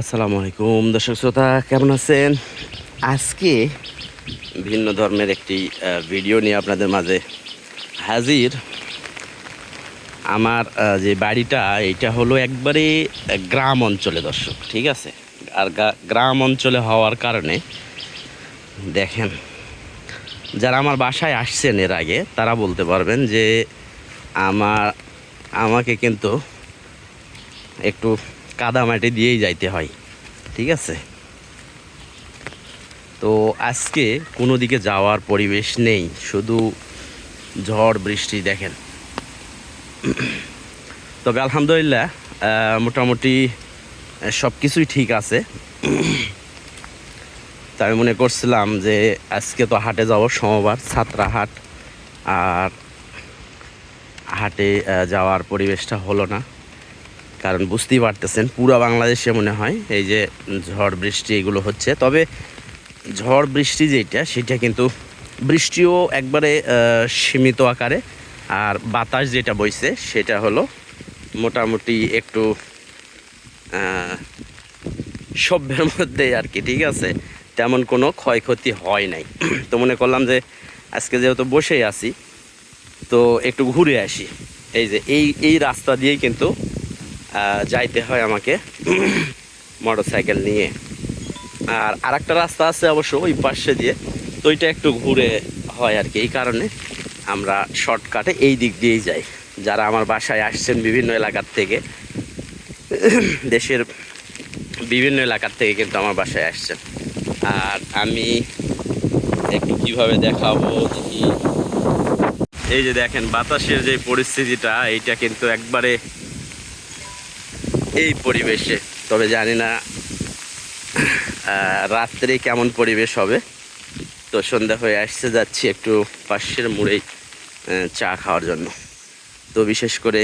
আসসালামু আলাইকুম, দর্শক শ্রোতা, কেমন আছেন? আজকে ভিন্ন ধর্মের একটি ভিডিও নিয়ে আপনাদের মাঝে হাজির। আমার যে বাড়িটা এটা হলো একবারে গ্রাম অঞ্চলে, দর্শক, ঠিক আছে? আর গ্রাম অঞ্চলে হওয়ার কারণে, দেখেন, যারা আমার বাসায় আসছেন এর আগে, তারা বলতে পারবেন যে, আমার, আমাকে কিন্তু একটু কাদামাটি দিয়েই যাইতে হয়, ঠিক আছে? তো আজকে কোনো দিকে যাওয়ার পরিবেশ নেই, শুধু ঝড় বৃষ্টি দেখেন। তবে আলহামদুলিল্লাহ মোটামুটি সব কিছুই ঠিক আছে। তা আমি মনে করছিলাম যে আজকে তো হাটে যাব সোমবার, ছাত্রা হাট। আর হাটে যাওয়ার পরিবেশটা হলো না। কারণ বুঝতেই পারতেছেন, পুরো বাংলাদেশে মনে হয় এই যে ঝড় বৃষ্টি এগুলো হচ্ছে। তবে ঝড় বৃষ্টি যেটা, সেটা কিন্তু বৃষ্টিও একবারে সীমিত আকারে। আর বাতাস যেটা বইছে, সেটা হলো মোটামুটি একটু সভ্যের মধ্যে আর কি, ঠিক আছে? তেমন কোনো ক্ষয়ক্ষতি হয় নাই। তো মনে করলাম যে আজকে যেহেতু বসেই আছি, তো একটু ঘুরে আসি। এই যে এই এই রাস্তা দিয়েই কিন্তু যাইতে হয় আমাকে মোটর সাইকেল নিয়ে। আর আরেকটা রাস্তা আছে অবশ্য ওই পাশে দিয়ে, তো ওইটা একটু ঘুরে হয় আর কি, এই কারণে আমরা শর্টকাটে এই দিক দিয়েই যাই। যারা আমার বাসায় আসছেন বিভিন্ন এলাকার থেকে, দেশের বিভিন্ন এলাকার থেকে কিন্তু আমার বাসায় আসছেন। আর আমি একটু কীভাবে দেখাবো দেখি। এই যে দেখেন, বাতাসের যে পরিস্থিতিটা, এইটা কিন্তু একবারে এই পরিবেশে, তবে জানি না রাত্রে কেমন পরিবেশ হবে। তো সন্ধ্যা হয়ে আসছে, যাচ্ছি একটু পাশের মুড়েই চা খাওয়ার জন্য। তো বিশেষ করে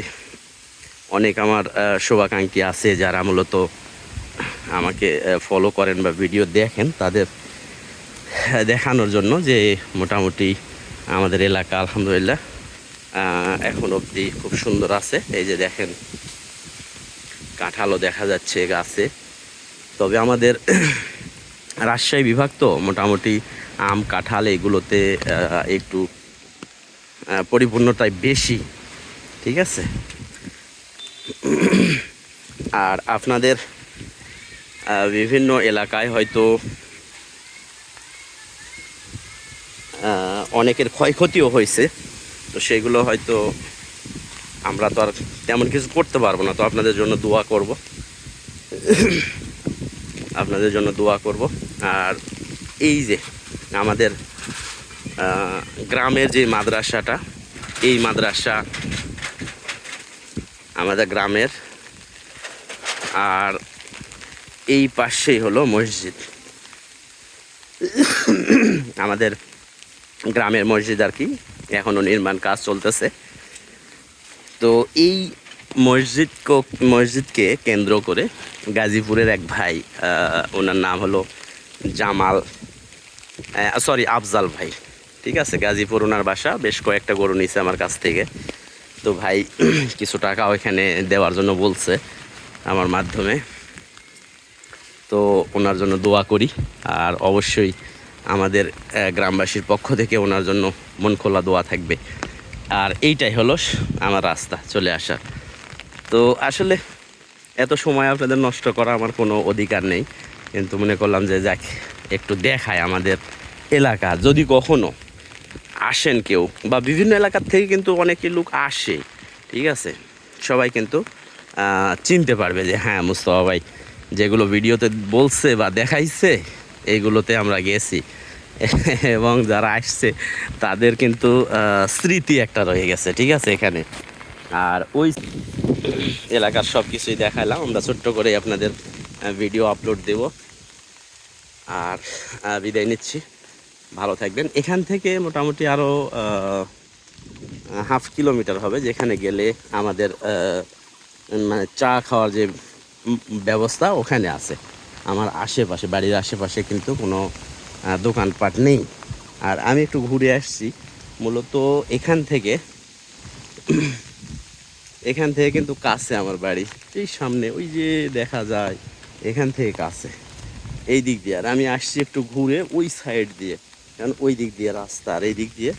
অনেক আমার শুভাকাঙ্ক্ষী আছে যারা মূলত আমাকে ফলো করেন বা ভিডিও দেখেন, তাদের দেখানোর জন্য যে মোটামুটি আমাদের এলাকা, আলহামদুলিল্লাহ এখন অবধি খুব সুন্দর আছে। এই যে দেখেন কাঁঠালও দেখা যাচ্ছে গাছে। তবে আমাদের রাজশাহী বিভাগ তো মোটামুটি আম কাঁঠাল এগুলোতে একটু আহ, পরিপূর্ণতাই বেশি। ঠিক আছে? আর আপনাদের বিভিন্ন এলাকায় হয়তো অনেকের ক্ষয়ক্ষতিও হয়েছে। তো সেগুলো হয়তো আমরা তো আর তেমন কিছু করতে পারব না, তো আপনাদের জন্য দোয়া করব। আপনাদের জন্য দোয়া করব। আর এই যে আমাদের গ্রামের যে মাদ্রাসাটা, এই মাদ্রাসা আমাদের গ্রামের। আর এই পাশেই হলো মসজিদ। আমাদের গ্রামের মসজিদ আর কি এখনও নির্মাণ কাজ চলতেছে। তো এই মসজিদ মসজিদকে কেন্দ্র করে গাজীপুরের এক ভাই ওনার নাম হলো জামাল সরি আফজাল ভাই। ঠিক আছে, গাজীপুর ওনার বাসা, বেশ কয়েকটা গরু নিছে আমার কাছ থেকে। তো ভাই, কিছু টাকা ওইখানে দেওয়ার জন্য বলছে আমার মাধ্যমে। তো ওনার জন্য দোয়া করি, আর অবশ্যই আমাদের গ্রামবাসীর পক্ষ থেকে ওনার জন্য মন খোলা দোয়া থাকবে। আর এইটাই হলো আমার রাস্তা, চলে আসা তো আসলে এত সময় আপনাদের নষ্ট করা আমার কোনো অধিকার নেই। কিন্তু মনে করলাম যে যাক, একটু দেখায় আমাদের এলাকা। যদি কখনো আসেন কেউ, বা বিভিন্ন এলাকার থেকে কিন্তু অনেকে লোক আসে, ঠিক আছে? সবাই কিন্তু চিনতে পারবে যে হ্যাঁ মুস্তফা ভাই যেগুলো ভিডিওতে বলছে বা দেখাইছে এইগুলোতে আমরা গেছি। এবং যারা আসছে, তাদের কিন্তু স্মৃতি একটা রয়ে গেছে, ঠিক আছে এখানে? আর ওই এলাকার সব কিছুই দেখালাম, আমরা ছোট্ট করে আপনাদের ভিডিও আপলোড দেব। আর বিদায় নিচ্ছি। ভালো থাকবেন। এখান থেকে মোটামুটি আরও হাফ কিলোমিটার হবে, যেখানে গেলে আমাদের মানে চা খাওয়ার যে ব্যবস্থা ওখানে আছে। আমার আশেপাশে, বাড়ির আশেপাশে কিন্তু কোনো দোকানপাট নেই। আর আমি একটু ঘুরে আসছি। মূলত এখান থেকে এখান থেকে কিন্তু কাছে আমার বাড়ি। এই সামনে, ওই যে দেখা যায়, এখান থেকে কাছে। এই দিক দিয়ে। আর আমি আসছি একটু ঘুরে ওই সাইড দিয়ে। কারণ ওই দিক দিয়ে রাস্তা, আর এই দিক দিয়ে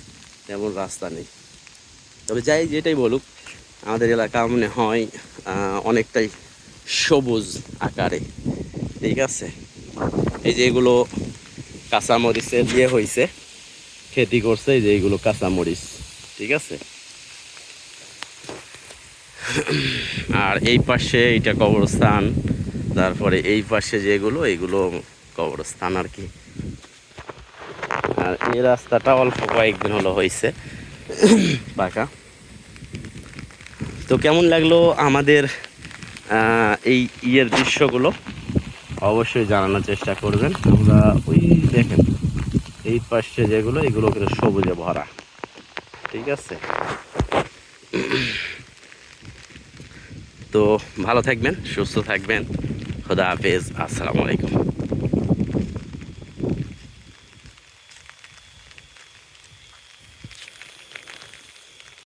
তেমন রাস্তা নেই। তবে যাই যেটাই বলুক, আমাদের এলাকা মনে হয় অনেকটাই সবুজ আকারে। ঠিক আছে? এই যে এগুলো কাঁচামরিচের দিয়ে হয়েছে খেতি করছে যে এইগুলো কাঁচামরিচ। ঠিক আছে? আর এই পাশে এইটা কবরস্থান তারপরে এই পাশে যেগুলো এগুলো কবরস্থান আর কি। আর এই রাস্তাটা অল্প কয়েকদিন হলো হয়েছে পাকা তো কেমন লাগল আমাদের এই ইয়ের দৃশ্যগুলো? অবশ্যই জানানোর চেষ্টা করবেন। আমরা ওই দেখেন, এই পাশে যেগুলো, এগুলো কিন্তু সবুজে ভরা। ঠিক আছে? তো ভালো থাকবেন, সুস্থ থাকবেন। খোদা হাফেজ। আসসালামু আলাইকুম।